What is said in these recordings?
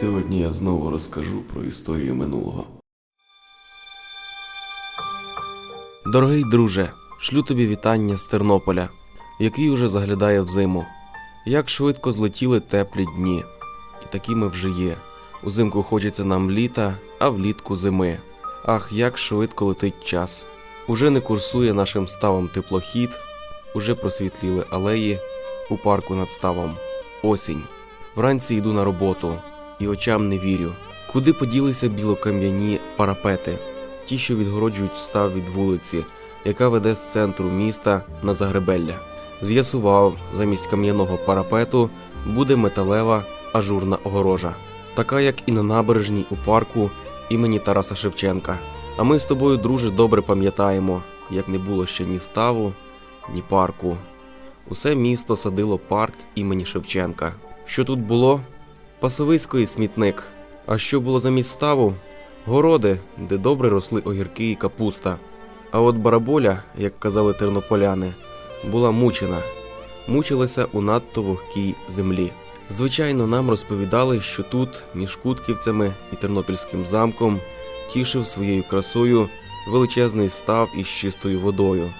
Сьогодні я знову розкажу про історію минулого. Дорогий друже, шлю тобі вітання з Тернополя, який уже заглядає в зиму. Як швидко злетіли теплі дні, і такі ми вже є. Узимку хочеться нам літа, а влітку зими. Ах, як швидко летить час. Уже не курсує нашим ставом теплохід, уже просвітліли алеї у парку над ставом. Осінь. Вранці йду на роботу і очам не вірю. Куди поділися білокам'яні парапети, ті, що відгороджують став від вулиці, яка веде з центру міста на Загребелля. З'ясував, замість кам'яного парапету буде металева ажурна огорожа, така як і на набережній у парку імені Тараса Шевченка. А ми з тобою, друже, добре пам'ятаємо, як не було ще ні ставу, ні парку. Усе місто садило парк імені Шевченка. Що тут було? Пасовисько смітник. А що було замість ставу? Городи, де добре росли огірки і капуста. А от бараболя, як казали тернополяни, була мучена, мучилася у надто вогкій землі. Звичайно, нам розповідали, що тут, між Кутківцями і Тернопільським замком, тішив своєю красою величезний став із чистою водою.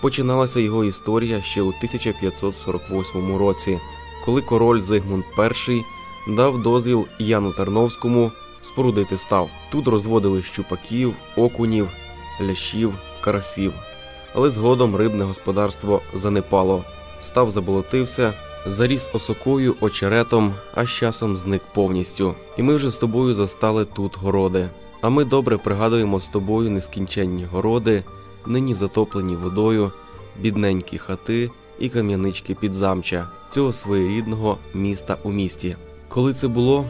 Починалася його історія ще у 1548 році, коли король Зигмунд І дав дозвіл Яну Тарновському спорудити став. Тут розводили щупаків, окунів, лящів, карасів. Але згодом рибне господарство занепало, став заболотився, заріс осокою, очеретом, а з часом зник повністю. І ми вже з тобою застали тут городи. А ми добре пригадуємо з тобою нескінченні городи, нині затоплені водою, бідненькі хати і кам'янички підзамча цього своєрідного міста у місті. Коли це було?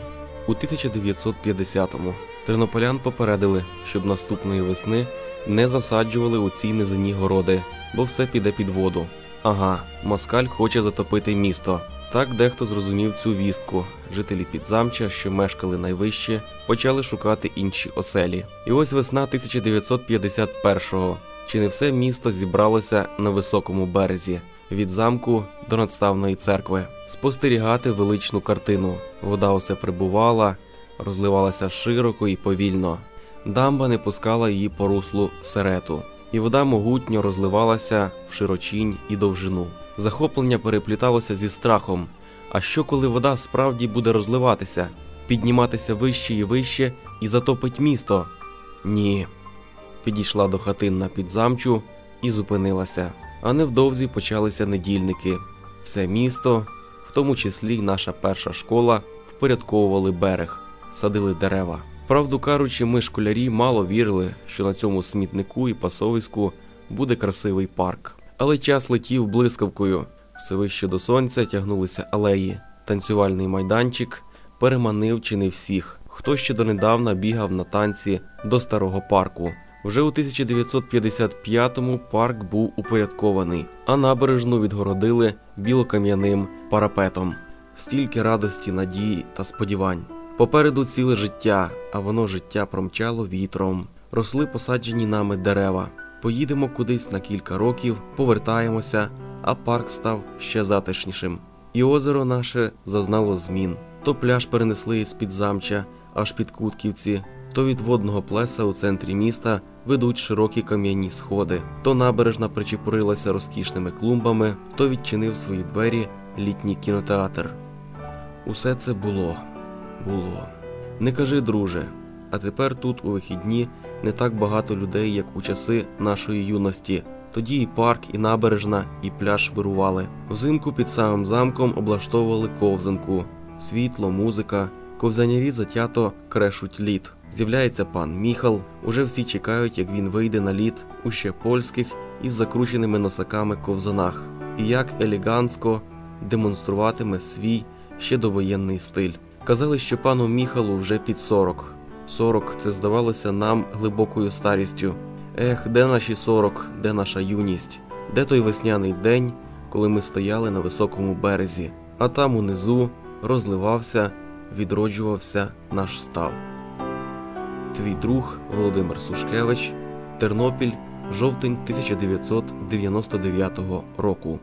У 1950-му тернополян попередили, щоб наступної весни не засаджували у цій низині городи, бо все піде під воду. Ага, москаль хоче затопити місто. Так дехто зрозумів цю вістку. Жителі підзамча, що мешкали найвище, почали шукати інші оселі. І ось весна 1951-го. Чи не все місто зібралося на високому березі від замку до надставної церкви, спостерігати величну картину. Вода усе прибувала, розливалася широко і повільно. Дамба не пускала її по руслу серету, і вода могутньо розливалася в широчінь і довжину. Захоплення перепліталося зі страхом. А що коли вода справді буде розливатися, підніматися вище і вище і затопить місто? Ні. Підійшла до хатин на підзамчу і зупинилася. А невдовзі почалися недільники. Все місто, в тому числі й наша перша школа, впорядковували берег, садили дерева. Правду кажучи, ми школярі мало вірили, що на цьому смітнику і пасовиську буде красивий парк. Але час летів блискавкою. Все вище до сонця тягнулися алеї. Танцювальний майданчик переманив чи не всіх, хто ще донедавна бігав на танці до старого парку. Вже у 1955-му парк був упорядкований, а набережну відгородили білокам'яним парапетом. Стільки радості, надії та сподівань. Попереду ціле життя, а воно життя промчало вітром. Росли посаджені нами дерева. Поїдемо кудись на кілька років, повертаємося, а парк став ще затишнішим. І озеро наше зазнало змін. То пляж перенесли із під замча, аж під Кутківці, то від водного плеса у центрі міста ведуть широкі кам'яні сходи, то набережна причепурилася розкішними клумбами, то відчинив свої двері літній кінотеатр. Усе це було, було. Не кажи, друже, а тепер тут у вихідні не так багато людей, як у часи нашої юності. Тоді і парк, і набережна, і пляж вирували. Взимку під самим замком облаштовували ковзанку, світло, музика. Ковзанярі затято крешуть лід. З'являється пан Міхал. Уже всі чекають, як він вийде на лід у ще польських із закрученими носаками ковзанах, і як елегантсько демонструватиме свій ще довоєнний стиль. Казали, що пану Міхалу вже під 40. 40 – це здавалося нам глибокою старістю. Ех, де наші 40, де наша юність, де той весняний день, коли ми стояли на високому березі, а там унизу розливався, відроджувався наш став. Твій друг Володимир Сушкевич, Тернопіль, жовтень 1999 року.